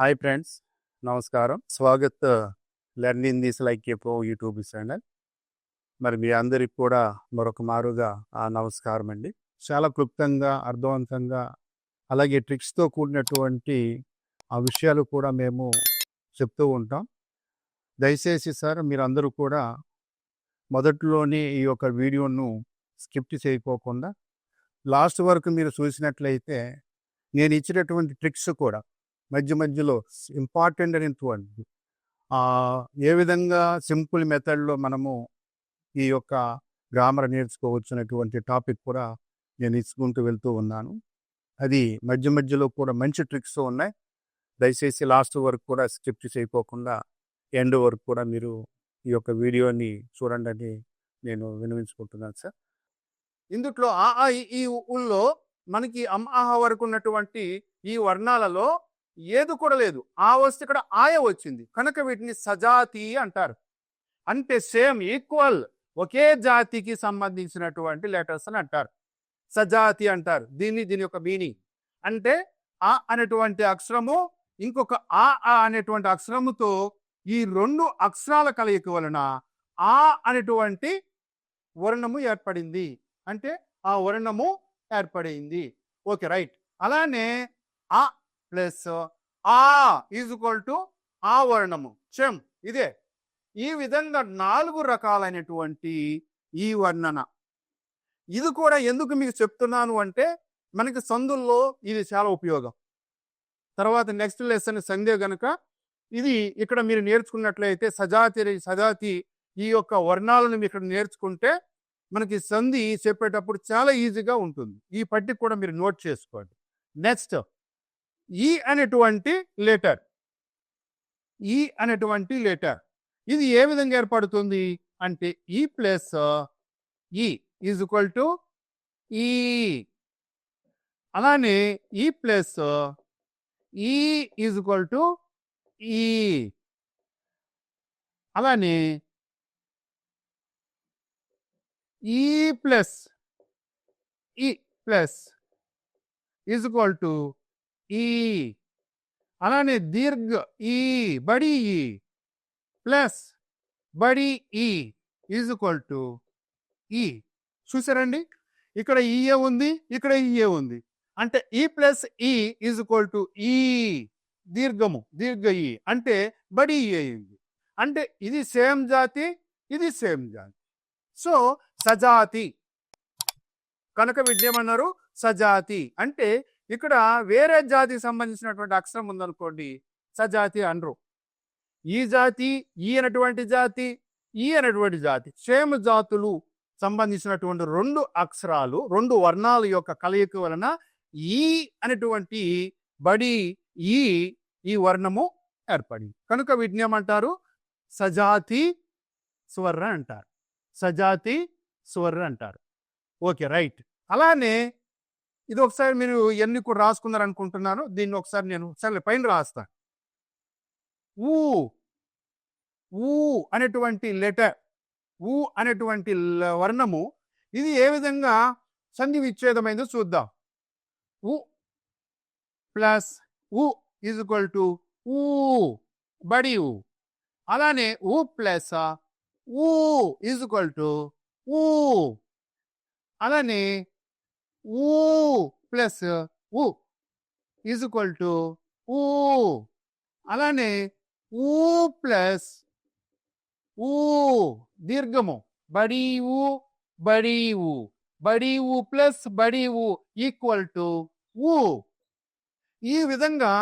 Hi friends నమస్కారం. Swagat learning this like a pro YouTube channel. మరి మీ అందరికి కూడా మరొక మారుగా ఆ నమస్కారం అండి. చాలా క్లుప్తంగా అర్థవంతంగా అలాగే ట్రిక్స్తో కూడినటువంటి ఆ విషయాలు కూడా మేము చెప్తూ ఉంటాం. దయచేసి సార్ మీరందరూ కూడా మొదట్లోనే ఈ యొక్క వీడియోను స్కిప్ చేయకోకుండా లాస్ట్ వరకు మీరు చూసినట్లయితే నేను ఇచ్చినటువంటి ట్రిక్స్ కూడా మధ్య మధ్యలో ఇంపార్టెంట్ అనేటువంటి చూడండి ఏ విధంగా సింపుల్ మెథడ్లో మనము ఈ యొక్క గ్రామర్ నేర్చుకోవచ్చు అనేటువంటి టాపిక్ కూడా నేను ఇచ్చుకుంటూ వెళ్తూ ఉన్నాను. అది మధ్య మధ్యలో కూడా మంచి ట్రిక్స్ ఉన్నాయి. దయచేసి లాస్ట్ వరకు కూడా స్క్రిప్ట్ చేయకోకుండా ఎండ్ వరకు కూడా మీరు ఈ యొక్క వీడియోని చూడండి అని నేను వినిపించుకుంటున్నాను సార్. ఇందుట్లో ఆ ఈ, ఊళ్ళో మనకి అమ్ ఆహా వరకు ఉన్నటువంటి ఈ వర్ణాలలో ఏది కూడా లేదు. ఆ వస్తే ఇక్కడ ఆయ వచ్చింది. కనుక వీటిని సజాతి అంటారు. అంటే సేమ్ ఈక్వల్ ఒకే జాతికి సంబంధించినటువంటి లెటర్స్ అని అంటారు. సజాతి అంటారు. దీన్ని దీని యొక్క మీనింగ్. అంటే ఆ అనేటువంటి అక్షరము ఇంకొక ఆ ఆ అనేటువంటి అక్షరముతో ఈ రెండు అక్షరాల కలయిక వలన ఆ అనేటువంటి వర్ణము ఏర్పడింది. అంటే ఆ వర్ణము ఏర్పడింది. Okay right. అలానే ఆ ప్లస్ ఆ ఈజ్ ఈక్వల్ టు ఆ వర్ణము చెమ్. ఇదే. ఈ విధంగా నాలుగు రకాలైనటువంటి ఈ వర్ణన. ఇది కూడా ఎందుకు మీకు చెప్తున్నాను అంటే మనకి సందుల్లో ఇది చాలా ఉపయోగం. తర్వాత నెక్స్ట్ లెసన్ సందే గనక ఇది ఇక్కడ మీరు నేర్చుకున్నట్లయితే సజాతి సజాతి ఈ యొక్క వర్ణాలను మీరు ఇక్కడ నేర్చుకుంటే మనకి సంధి చెప్పేటప్పుడు చాలా ఈజీగా ఉంటుంది. ఈ పట్టి కూడా మీరు నోట్ చేసుకోండి. నెక్స్ట్. ఈ అనేటువంటి లెటర్ ఈ అనేటువంటి లెటర్ ఇది ఏ విధంగా ఏర్పడుతుంది? అంటే ఈ ప్లస్ ఈ ఈజ్ ఈక్వల్ టు ఈ అలానే ఈ ప్లస్ ఈ ఈజ్ ఈక్వల్ టు ఈ అలానే ఈ ప్లస్ ఈ ప్లస్ ఈజ్ ఈక్వల్ టు ఈ. అలానే దీర్ఘ ఈ బడి ఈ ప్లస్ బడి ఈ ఈజ్ ఈక్వల్ టు ఈ. చూసారండి ఇక్కడ ఈఏ ఉంది ఇక్కడ ఈఏ ఉంది. అంటే ఈ ప్లస్ ఈ ఈజ్ ఈక్వల్ టు ఈ దీర్ఘము దీర్ఘ ఈ. అంటే బడి ఈ అయింది అంటే ఇది సేమ్ జాతి ఇది సేమ్ జాతి. సో సజాతి. కనుక విద్యమన్నారు సజాతి. అంటే ఇక్కడ వేరే జాతికి సంబంధించినటువంటి అక్షరం ఉందనుకోండి సజాతి అనరు. ఈ జాతి ఈ అనేటువంటి జాతి ఈ అనేటువంటి జాతి. క్షేమ జాతులు సంబంధించినటువంటి రెండు అక్షరాలు రెండు వర్ణాల యొక్క కలయిక వలన ఈ అనేటువంటి బడి ఈ ఈ వర్ణము ఏర్పడింది. కనుక వీటిని ఏమంటారు? సజాతి స్వర్ణ అంటారు. సజాతి స్వర్ణ అంటారు. Okay right. అలానే ఇది ఒకసారి మీరు ఎన్ని కూడా రాసుకున్నారు అనుకుంటున్నాను. దీన్ని ఒకసారి నేను సరే పైన రాస్తాను ఊ. ఊ అనేటువంటి లెటర్ ఊ అనేటువంటి ల- వర్ణము ఇది ఏ విధంగా సంధి విచ్ఛేదమైందో చూద్దాం. ఉ ప్లస్ ఉ ఈజ్ ఈక్వల్ టు ఊ బడి ఊ. అలానే ఉ ప్లస్ ఊ ఈజ్ ఈక్వల్ టు ఊ. అలానే ఊ ప్లస్ ఊ ఈజ్ ఈక్వల్ టు ఊ. అలానే ఊ ప్లస్ ఊ దీర్ఘము. బడి ఊ బడి ఊ. బడి ఊ ప్లస్ బడి ఊ ఈక్వల్ టు ఊ. ఈ విధంగా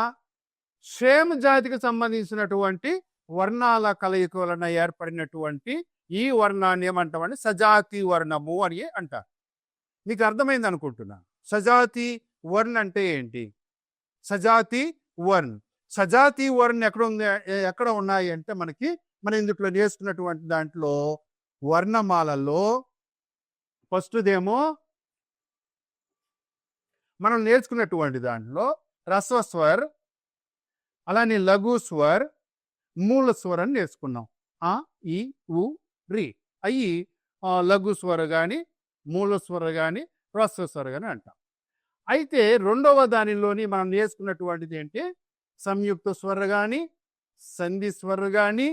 శ్రేమ జాతికి సంబంధించినటువంటి వర్ణాల కలయిక వలన ఏర్పడినటువంటి ఈ వర్ణాన్ని ఏమంటామని సజాతి వర్ణము అని అంటారు. మీకు అర్థమైంది అనుకుంటున్నా. సజాతి వర్ణ అంటే ఏంటి? సజాతి వర్ణ్. సజాతి వర్ణ్ ఎక్కడ ఉంది? ఎక్కడ ఉన్నాయి అంటే మనకి మన ఇందులో నేర్చుకున్నటువంటి దాంట్లో వర్ణమాలలో ఫస్ట్దేమో మనం నేర్చుకున్నటువంటి దాంట్లో రస్వస్వర్ అలానే లఘు స్వర్ మూల స్వర్ అని నేర్చుకున్నాం. ఆ ఈ ఉ రి. అయ్యి లఘు స్వర కానీ మూల స్వర కానీ హ్రస్వ స్వర కానీ అంటాం. అయితే రెండవ దానిలోని మనం నేర్చుకున్నటువంటిది ఏంటి? సంయుక్త స్వర కానీ సంధి స్వర కానీ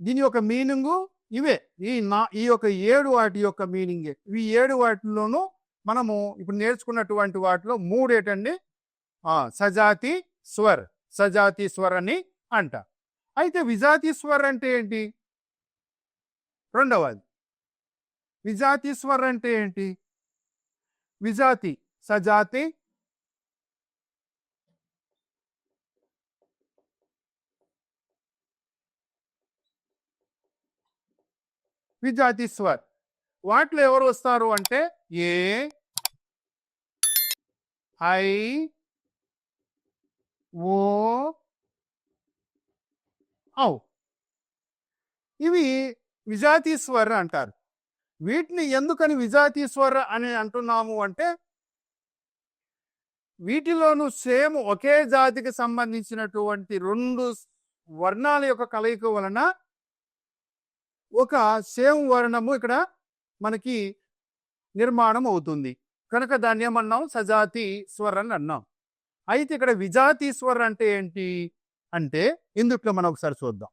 దీని యొక్క మీనింగు ఇవే. ఈ నా ఈ యొక్క ఏడు వాటి యొక్క మీనింగే. ఈ ఏడు వాటిలోనూ మనము ఇప్పుడు నేర్చుకున్నటువంటి వాటిలో మూడు ఏంటండి సజాతి స్వర్ సజాతి స్వర్ అని అంట. అయితే విజాతి స్వర్ అంటే ఏంటి? రెండవది. విజాతి స్వర్ అంటే ఏంటి? విజాతి సజాతి విజాతి స్వర్. వాటిలో ఎవరు వస్తారు అంటే ఏ ఐ ఓ ఔ. ఇవి స్వర్ అంటారు. వీటిని ఎందుకని విజాతీశ్వర అని అంటున్నాము అంటే వీటిలోనూ సేమ్ ఒకే జాతికి సంబంధించినటువంటి రెండు వర్ణాల యొక్క కలయిక వలన ఒక సేమ్ వర్ణము ఇక్కడ మనకి నిర్మాణం అవుతుంది. కనుక దాన్ని ఏమన్నాం? సజాతి స్వర్ అని అన్నాం. అయితే ఇక్కడ విజాతి స్వర్ అంటే ఏంటి? అంటే ఇందుట్లో మనం ఒకసారి చూద్దాం.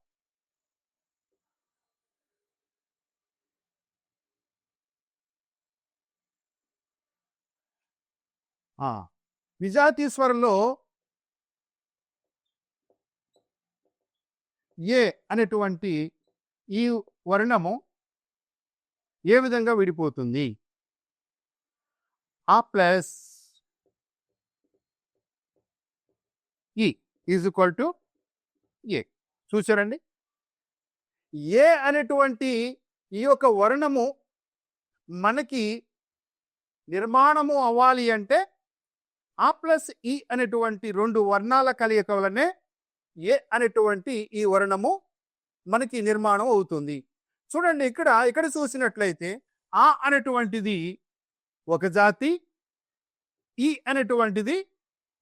విజాతీశ్వరంలో ఏ అనేటువంటి ఈ వర్ణము ఏ విధంగా విడిపోతుంది? ఆ ప్లస్ ఈ ఈజ్ ఈక్వల్ టు ఏ. చూసారండి ఏ అనేటువంటి ఈ యొక్క వర్ణము మనకి నిర్మాణము అవ్వాలి అంటే ఆ ప్లస్ ఈ అనేటువంటి రెండు వర్ణాల కలయిక వలనే ఏ అనేటువంటి ఈ వర్ణము మనకి నిర్మాణం అవుతుంది. చూడండి ఇక్కడ ఇక్కడ చూసినట్లయితే ఆ అనేటువంటిది ఒక జాతి ఈ అనేటువంటిది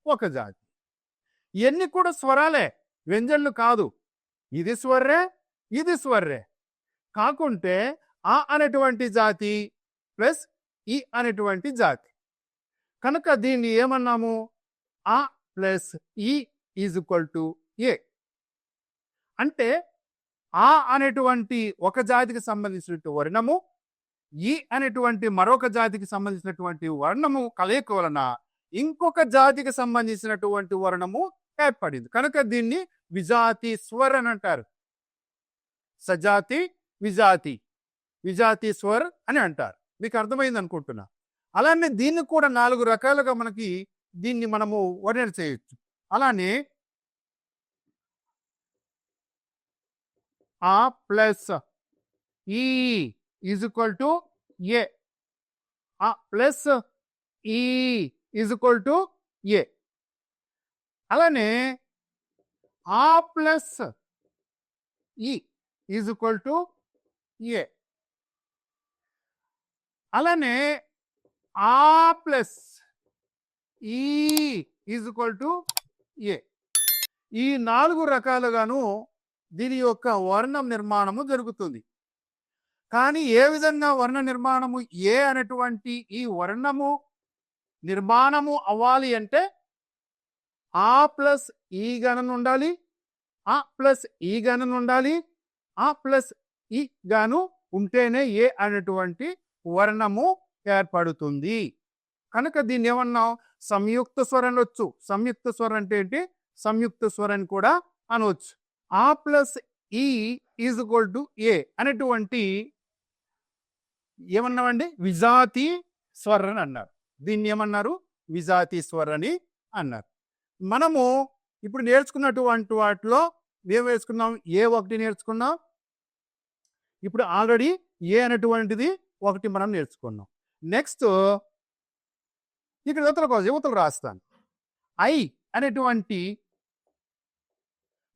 ఒక జాతి. ఇవన్నీ కూడా స్వరాలే వ్యంజన్లు కాదు. ఇది స్వర్రే ఇది స్వర్రే. కాకుంటే ఆ అనేటువంటి జాతి ప్లస్ ఈ అనేటువంటి జాతి. కనుక దీన్ని ఏమన్నాము? ఆ ప్లస్ ఈ ఈజ్ ఈక్వల్ టు ఏ. అంటే ఆ అనేటువంటి ఒక జాతికి సంబంధించినటువంటి వర్ణము ఈ అనేటువంటి మరొక జాతికి సంబంధించినటువంటి వర్ణము కలయిక వలన ఇంకొక జాతికి సంబంధించినటువంటి వర్ణము ఏర్పడింది. కనుక దీన్ని విజాతి స్వర్ అని అంటారు. సజాతి విజాతి విజాతి స్వర్ అని అంటారు. మీకు అర్థమైంది అనుకుంటున్నా? అలానే దీన్ని కూడా నాలుగు రకాలుగా మనకి దీన్ని మనము వర్ణన చేయొచ్చు. అలానే ఆ ప్లస్ ఈ ఈజ్ ఈక్వల్ టు ఏ. ఆ ప్లస్ ఈ ఈజ్ ఈక్వల్ టు ఏ. అలానే ఆ ప్లస్ ఈ ఈజ్ ఈక్వల్ టు ఏ. అలానే ఆ ప్లస్ ఈ ఈజ్ ఈక్వల్ టు ఏ. ఈ నాలుగు రకాలుగాను దీని యొక్క వర్ణం నిర్మాణము జరుగుతుంది. కానీ ఏ విధంగా వర్ణ నిర్మాణము ఏ అనేటువంటి ఈ వర్ణము నిర్మాణము అవ్వాలి అంటే ఆ ప్లస్ ఈ గణన ఉండాలి ఆ ప్లస్ ఈ గణన ఉండాలి ఆ ప్లస్ ఈ గాను ఉంటేనే ఏ అనేటువంటి వర్ణము ఏర్పడుతుంది. కనుక దీన్ని ఏమన్నాం సంయుక్త స్వరం అనొచ్చు. సంయుక్త స్వరం అంటే ఏంటి? సంయుక్త స్వరం కూడా అనవచ్చు ఆ ప్లస్ ఈ ఈజ్ ఈక్వల్ టు ఏ అనేటువంటి ఏమన్నామండి? విజాతి స్వర్ అని అన్నారు. దీన్ని ఏమన్నారు విజాతి స్వరని అని అన్నారు. మనము ఇప్పుడు నేర్చుకున్నటువంటి వాటిలో ఏం నేర్చుకున్నాం? ఏ ఒకటి నేర్చుకున్నాం? ఇప్పుడు ఆల్రెడీ ఏ అనేటువంటిది ఒకటి మనం నేర్చుకున్నాం. నెక్స్ట్ ఇక్కడ యువతల కోసం యువతలు రాస్తాను. ఐ అనేటువంటి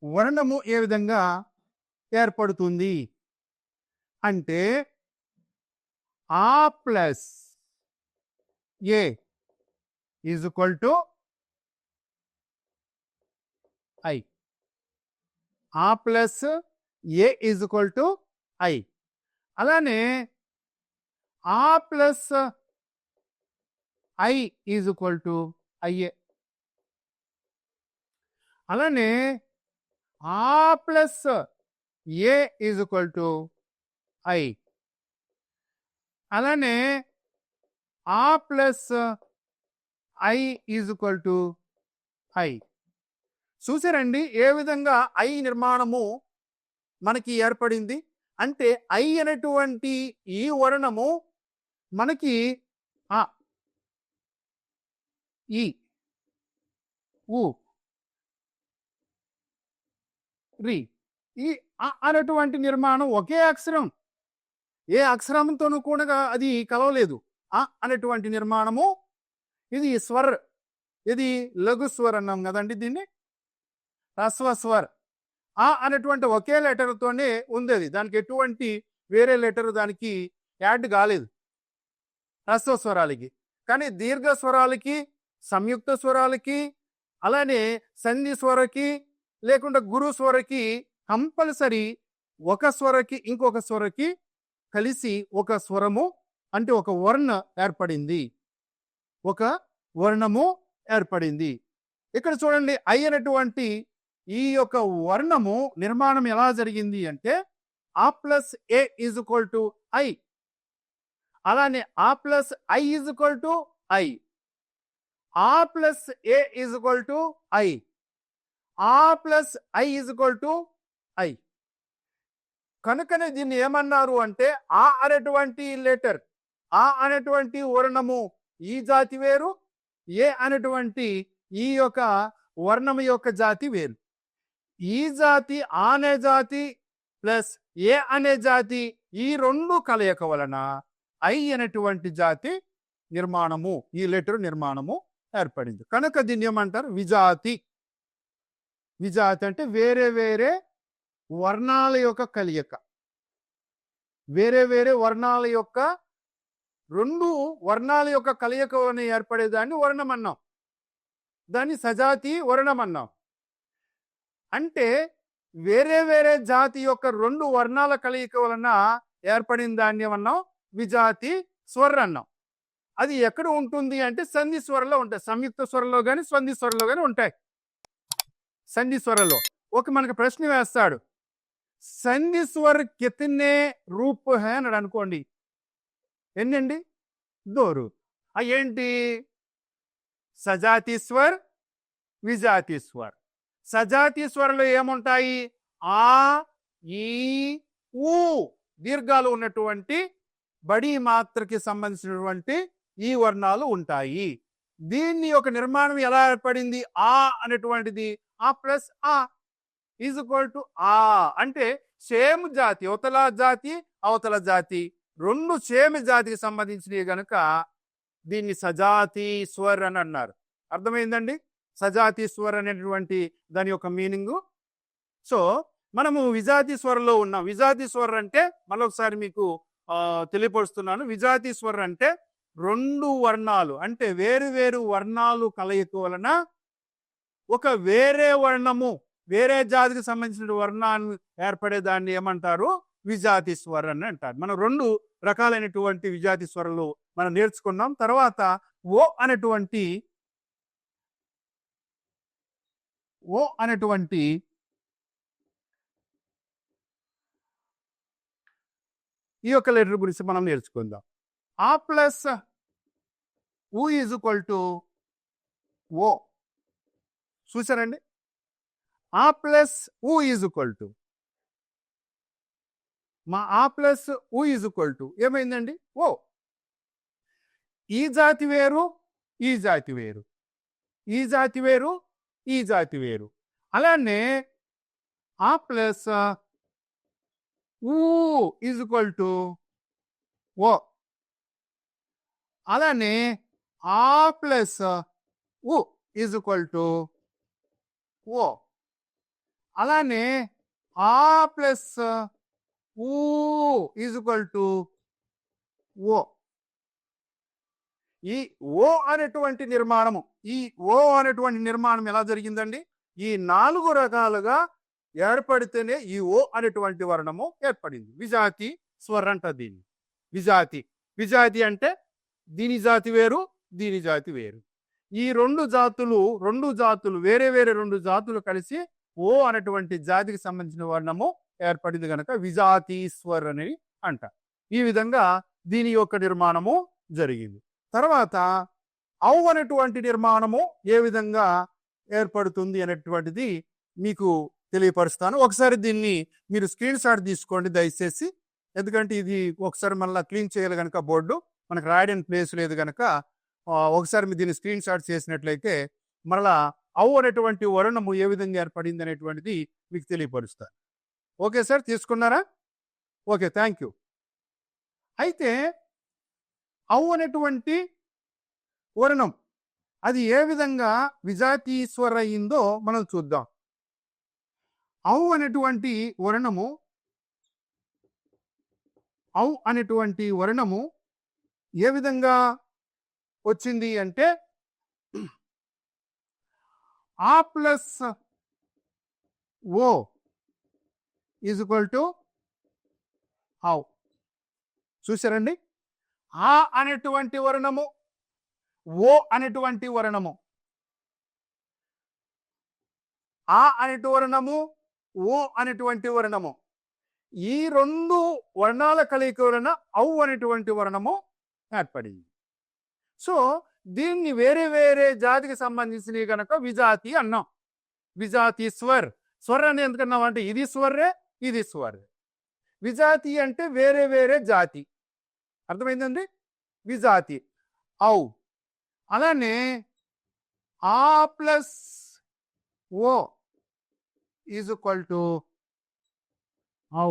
వర్ణము ఏ విధంగా ఏర్పడుతుంది? అంటే ఆ ప్లస్ ఏ ఈజ్ ఈక్వల్ టు ఐ. ఆ ప్లస్ ఏ ఈజ్ ఈక్వల్ టు ఐ. అలానే ఆ ప్లస్ ఐ ఈజ్ ఈక్వల్ టు ఐఏ. అలానే ఆ ప్లస్ ఏ ఈజ్ ఈక్వల్ టు ఐ. అలానే ఆ ప్లస్ ఐ ఈజ్ ఈక్వల్ టు ఐ. చూసారండి ఏ విధంగా ఐ నిర్మాణము మనకి ఏర్పడింది? అంటే ఐ అనేటువంటి ఈ వర్ణము మనకి ఆ ఈ ఉ రి ఈ అనేటువంటి నిర్మాణం ఒకే అక్షరం. ఏ అక్షరంతోనూ కూడా అది కలవలేదు. ఆ అనేటువంటి నిర్మాణము. ఇది స్వర్. ఇది లఘు స్వర్ అన్నాం కదండి దీన్ని. హ్రస్వ స్వర్. ఆ అనేటువంటి ఒకే లెటర్తోనే ఉంది అది. దానికి ఎటువంటి వేరే లెటర్ దానికి యాడ్ కాలేదు. హ్రస్వ స్వరాలకి కానీ దీర్ఘ స్వరాలకి సంయుక్త స్వరాలకి అలానే సంధి స్వరకి లేకుండా గురు స్వరకి కంపల్సరీ ఒక స్వరకి ఇంకొక స్వరకి కలిసి ఒక స్వరము అంటే ఒక వర్ణ ఏర్పడింది. ఒక వర్ణము ఏర్పడింది. ఇక్కడ చూడండి ఐ అనేటువంటి ఈ యొక్క వర్ణము నిర్మాణం ఎలా జరిగింది అంటే ఆ ప్లస్ ఏ ఈజ్ ఈక్వల్ టు ఐ. అలానే ఆ ప్లస్ ఐ ఈజ్ ఈక్వల్ టు ఐ. ఆ ప్లస్ ఏ ఈజ్ ఈక్వల్ టు ఐ. ఆ ప్లస్ ఐ ఈజ్ ఈక్వల్ టు ఐ. కనుకనే దీన్ని ఏమన్నారు అంటే ఆ అనేటువంటి లెటర్ ఆ అనేటువంటి వర్ణము ఈ జాతి వేరు ఏ అనేటువంటి ఈ యొక్క వర్ణము యొక్క జాతి వేరు. ఈ జాతి ఆ అనే జాతి ప్లస్ ఏ అనే జాతి ఈ రెండు కలయిక వలన ఐ అనేటువంటి జాతి నిర్మాణము ఈ లెటర్ నిర్మాణము ఏర్పడింది. కనుక దీన్ని ఏమంటారు? విజాతి. విజాతి అంటే వేరే వేరే వర్ణాల యొక్క కలియక. వేరే వేరే వర్ణాల యొక్క రెండు వర్ణాల యొక్క కలయిక వలన ఏర్పడేదాన్ని వర్ణం అన్నాం దాన్ని సజాతి వర్ణం అన్నాం అంటే వేరే వేరే జాతి యొక్క రెండు వర్ణాల కలయిక వలన ఏర్పడిన దాన్ని ఏమన్నాం? విజాతి స్వర్ అన్నాం అది ఎక్కడ ఉంటుంది అంటే సంధి స్వరలో ఉంటాయి. సంయుక్త స్వరలో కానీ స్వంది స్వరలో కానీ ఉంటాయి. సంధి స్వరలో. ఒక మనకు ప్రశ్న వేస్తాడు. సంధి స్వర్ కితనే రూప్ హే అన్నాడు అనుకోండి. ఎన్నండి? దోరు ఆ ఏంటి? సజాతి స్వర్ విజాతి స్వర్. సజాతి స్వరలో ఏముంటాయి? ఆ ఈ ఊ దీర్ఘాలు ఉన్నటువంటి బడి మాత్రకి సంబంధించినటువంటి ఈ వర్ణాలు ఉంటాయి. దీన్ని ఒక నిర్మాణం ఎలా ఏర్పడింది? ఆ అనేటువంటిది ఆ ప్లస్ ఆ ఈజ్ ఈక్వల్ టు ఆ అంటే సేమ్ జాతి అవతల జాతి అవతల జాతి. రెండు సేమ్ జాతికి సంబంధించినవి గనుక దీన్ని సజాతి స్వర్ అని అన్నారు. అర్థమైందండి? సజాతి స్వర్ అనేటువంటి దాని యొక్క మీనింగు. సో మనము విజాతి స్వరలో ఉన్నాం. విజాతి స్వర్ అంటే మరొకసారి మీకు తెలియపరుస్తున్నాను. విజాతి అంటే రెండు వర్ణాలు. అంటే వేరు వేరు వర్ణాలు కలయిక వలన ఒక వేరే వర్ణము వేరే జాతికి సంబంధించిన వర్ణాన్ని ఏర్పడే దాన్ని ఏమంటారు? విజాతి అని అంటారు. మనం రెండు రకాలైనటువంటి విజాతి స్వరలు మనం నేర్చుకున్నాం. తర్వాత ఓ అనేటువంటి ఓ అనేటువంటి ఈ యొక్క లెటర్ గురించి మనం నేర్చుకుందాం. ఆ ప్లస్ ఊ ఈజ్ ఈక్వల్ టు ఓ చూసారండి ఆ ప్లస్ ఊ ఈజ్ ఈక్వల్ టు మా ఆ ప్లస్ ఊ ఈజ్ ఈక్వల్ టు ఏమైందండి? ఓ ఈ జాతి వేరు ఈ జాతి వేరు. ఈ జాతి వేరు ఈ జాతి వేరు. అలానే ఆ ప్లస్ ఊ ఈజ్ ఈక్వల్ టు ఓ. అలానే ఆ ప్లస్ ఉ ఈజ్ ఈక్వల్ టు ఓ. అలానే ఆ ప్లస్ ఊ ఈజ్ ఈక్వల్ టు ఓ. ఈ ఓ అనేటువంటి నిర్మాణము ఈ ఓ అనేటువంటి నిర్మాణం ఎలా జరిగిందండి? ఈ నాలుగు రకాలుగా ఏర్పడితేనే ఈ ఓ అనేటువంటి వర్ణము ఏర్పడింది. విజాతి స్వర్ అంట దీన్ని. విజాతి. విజాతి అంటే దీని జాతి వేరు దీని జాతి వేరు. ఈ రెండు జాతులు రెండు జాతులు వేరే వేరే రెండు జాతులు కలిసి ఓ అనేటువంటి జాతికి సంబంధించిన వర్ణము ఏర్పడింది కనుక విజాతీశ్వర్ అని అంట. ఈ విధంగా దీని యొక్క నిర్మాణము జరిగింది. తర్వాత ఔ అనేటువంటి నిర్మాణము ఏ విధంగా ఏర్పడుతుంది అనేటువంటిది మీకు తెలియపరుస్తాను. ఒకసారి దీన్ని మీరు స్క్రీన్ షాట్ తీసుకోండి దయచేసి. ఎందుకంటే ఇది ఒకసారి మళ్ళీ క్లీన్ చేయాలి కనుక బోర్డు. మనకు రాయడానికి ప్లేస్ లేదు కనుక ఒకసారి మీరు దీన్ని స్క్రీన్ షాట్ చేసినట్లయితే మరలా అవు అనేటువంటి వరుణము ఏ విధంగా ఏర్పడింది అనేటువంటిది మీకు తెలియపరుస్తాను ఓకే సార్ తీసుకున్నారా? Okay thank you. అయితే అవు అనేటువంటి వరుణం అది ఏ విధంగా విజాతీశ్వర అయిందో మనం చూద్దాం. ఔ అనేటువంటి వర్ణము ఔ అనేటువంటి వర్ణము ఏ విధంగా వచ్చింది అంటే ఆ ప్లస్ ఓ ఈజ్ ఈక్వల్ టు ఔ. చూసారండి ఆ అనేటువంటి వర్ణము ఓ అనేటువంటి వర్ణము. ఆ అనేటి వర్ణము ఓ అనేటువంటి వర్ణము. ఈ రెండు వర్ణాల కలయిక వలన ఔ అనేటువంటి వర్ణము ఏర్పడింది. సో దీన్ని వేరే వేరే జాతికి సంబంధించినవి కనుక విజాతి అన్నాం. విజాతి స్వర్. స్వర్ అని ఎందుకన్నాం అంటే ఇది స్వర్రే ఇది స్వర్రే. విజాతి అంటే వేరే వేరే జాతి. అర్థమైందండి? విజాతి. ఔ. అలానే ఆ ప్లస్ ఓ ఈజ్ ఈక్వల్ టు ఔ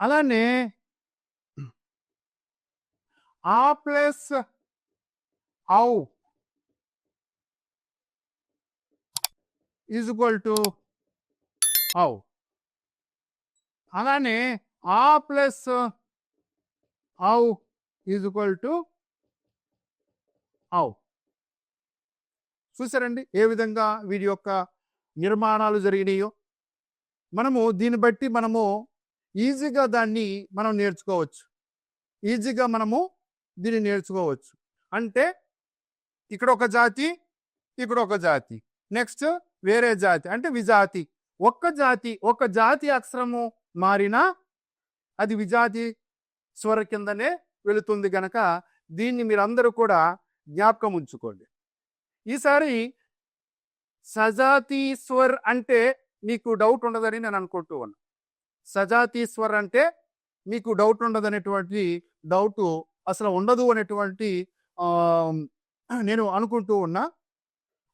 అలానే ఆ ప్లస్ ఔ ఈజ్ ఈక్వల్ టు ఔ అలానే ఆ ప్లస్ ఔ ఈజ్ ఈక్వల్ టు ఔ చూసారండి ఏ విధంగా వీరి యొక్క నిర్మాణాలు జరిగినాయో? మనము దీన్ని బట్టి మనము ఈజీగా దాన్ని మనం నేర్చుకోవచ్చు. ఈజీగా మనము దీన్ని నేర్చుకోవచ్చు. అంటే ఇక్కడ ఒక జాతి ఇక్కడ ఒక జాతి. నెక్స్ట్ వేరే జాతి. అంటే విజాతి. ఒక్క జాతి ఒక జాతి అక్షరము మారినా అది విజాతి స్వర కిందనే వెళుతుంది గనక దీన్ని మీరందరూ కూడా జ్ఞాపకం ఉంచుకోండి. ఈసారి సజాతీశ్వర్ అంటే మీకు డౌట్ ఉండదని నేను అనుకుంటూ ఉన్నా. సజాతీశ్వర్ అంటే మీకు డౌట్ ఉండదు అనేటువంటి డౌట్ అసలు ఉండదు అనేటువంటి నేను అనుకుంటూ ఉన్నా.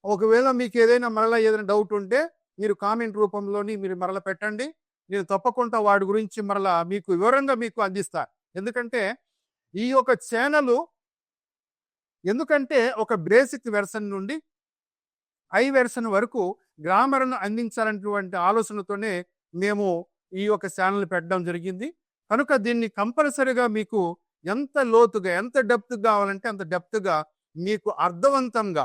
ఒకవేళ మీకు ఏదైనా మరలా ఏదైనా డౌట్ ఉంటే మీరు కామెంట్ రూపంలోని మీరు మరలా పెట్టండి. నేను తప్పకుండా వాడి గురించి మరలా మీకు వివరంగా మీకు అందిస్తా. ఎందుకంటే ఈ యొక్క ఛానల్ ఎందుకంటే ఒక బేసిక్ వెర్షన్ నుండి ఐ వెర్షన్ వరకు గ్రామర్ను అందించాలనేటువంటి ఆలోచనతోనే మేము ఈ యొక్క ఛానల్ పెట్టడం జరిగింది. కనుక దీన్ని కంపల్సరిగా మీకు ఎంత లోతుగా ఎంత డెప్త్ కావాలంటే అంత డెప్త్గా మీకు అర్థవంతంగా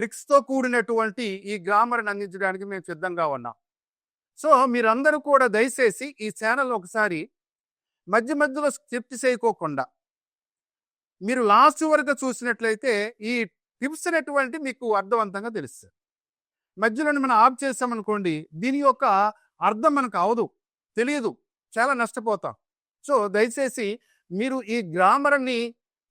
ట్రిక్స్తో కూడినటువంటి ఈ గ్రామర్ని అందించడానికి మేము సిద్ధంగా ఉన్నాం. సో మీరందరూ కూడా దయచేసి ఈ ఛానల్ ఒకసారి మధ్య మధ్యలో స్కిప్ చేయకోకుండా మీరు లాస్ట్ వరకు చూసినట్లయితే ఈ టిప్స్ అనేటువంటి మీకు అర్థవంతంగా తెలుస్తుంది మధ్యలోనే మనం ఆఫ్ చేసామనుకోండి దీని యొక్క అర్థం మనకు అవదు తెలియదు చాలా నష్టపోతాం. సో దయచేసి మీరు ఈ గ్రామర్ని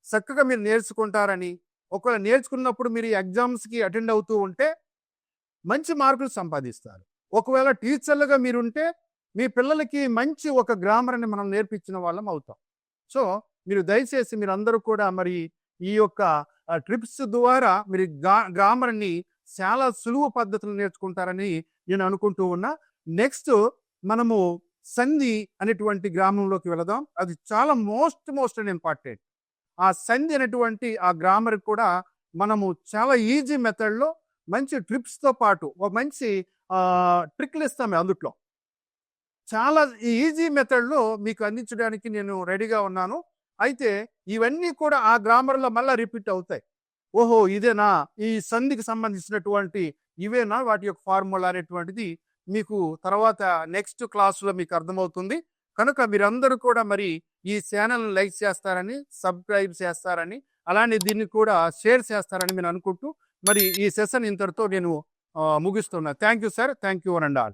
చక్కగా మీరు నేర్చుకుంటారని ఒకవేళ నేర్చుకున్నప్పుడు మీరు ఎగ్జామ్స్కి అటెండ్ అవుతూ ఉంటే మంచి మార్కులు సంపాదిస్తారు. ఒకవేళ టీచర్లుగా మీరుంటే మీ పిల్లలకి మంచి ఒక గ్రామర్ని మనం నేర్పించిన వాళ్ళం అవుతాం. సో మీరు దయచేసి మీరు అందరూ కూడా మరి ఈ యొక్క ట్రిప్స్ ద్వారా మీరు గా- గ్రామర్ని చాలా సులువు పద్ధతులు నేర్చుకుంటారని నేను అనుకుంటూ ఉన్నా. నెక్స్ట్ మనము సంధి అనేటువంటి గ్రామంలోకి వెళదాం. అది చాలా మోస్ట్ మోస్ట్ ఇంపార్టెంట్. ఆ సంధి అనేటువంటి ఆ గ్రామర్ కూడా మనము చాలా ఈజీ మెథడ్లో మంచి ట్రిప్స్తో పాటు ఒక మంచి ట్రిక్లు ఇస్తాము అందుట్లో. చాలా ఈజీ మెథడ్లో మీకు అందించడానికి నేను రెడీగా ఉన్నాను. అయితే ఇవన్నీ కూడా ఆ గ్రామర్లో మళ్ళీ రిపీట్ అవుతాయి. ఓహో! ఇదేనా? ఈ సంధికి సంబంధించినటువంటి ఇవేనా? వాటి యొక్క ఫార్ములా అనేటువంటిది మీకు తర్వాత నెక్స్ట్ క్లాస్లో మీకు అర్థమవుతుంది. కనుక మీరందరూ కూడా మరి ఈ ఛానల్ లైక్ చేస్తారని సబ్స్క్రైబ్ చేస్తారని అలానే దీన్ని కూడా షేర్ చేస్తారని నేను అనుకుంటూ మరి ఈ సెషన్ ఇంతటితో నేను ముగిస్తున్నా. Thank you sir. Thank you and all.